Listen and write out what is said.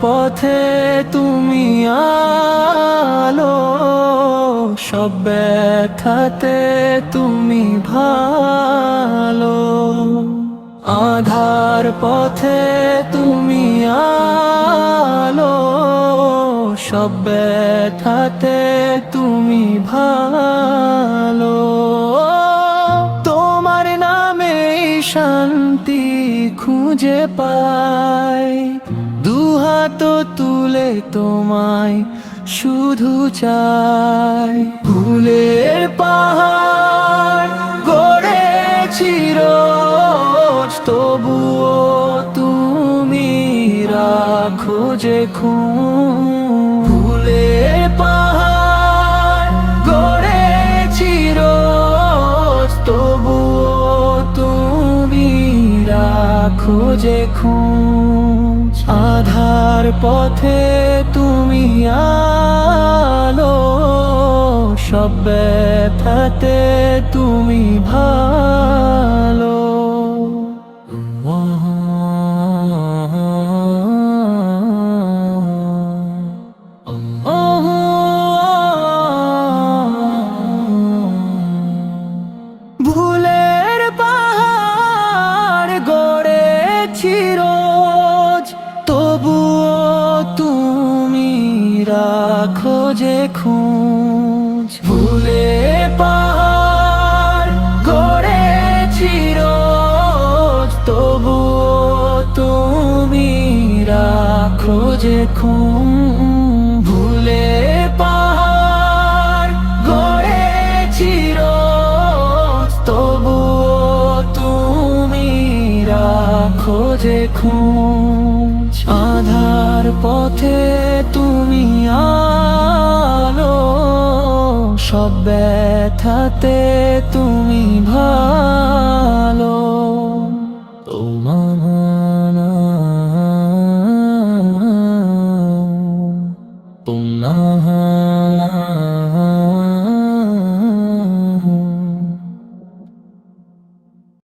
পথে তুমি আলো, সব ব্যথাতে তুমি ভালো। আধার পথে তুমি আলো, সব ব্যথাতে তুমি ভালো। তোমার নামে শান্তি খুঁজে পাই। দুহাত তুলে তোমায় শুধু চাই। ফুলের পাহাড় গড়েছি রোজ তবুও তুমি রাখো যে খুন। ফুলের পাহাড় যে খুঁজ। আধার পথে তুমি আলো সব ব্যথাতে তুমি ভালো রাখো যে খুঁজ। ভুলে পাহাড় গড়েছি রোজ তবুও তুমি রাখো যে খুঁজ। ভুলে পাহাড় গড়েছি রোজ তবুও তুমি রাখো যে খুঁজ। আধার পথে তুমি আলো সব ব্যথাতে তুমি ভালো।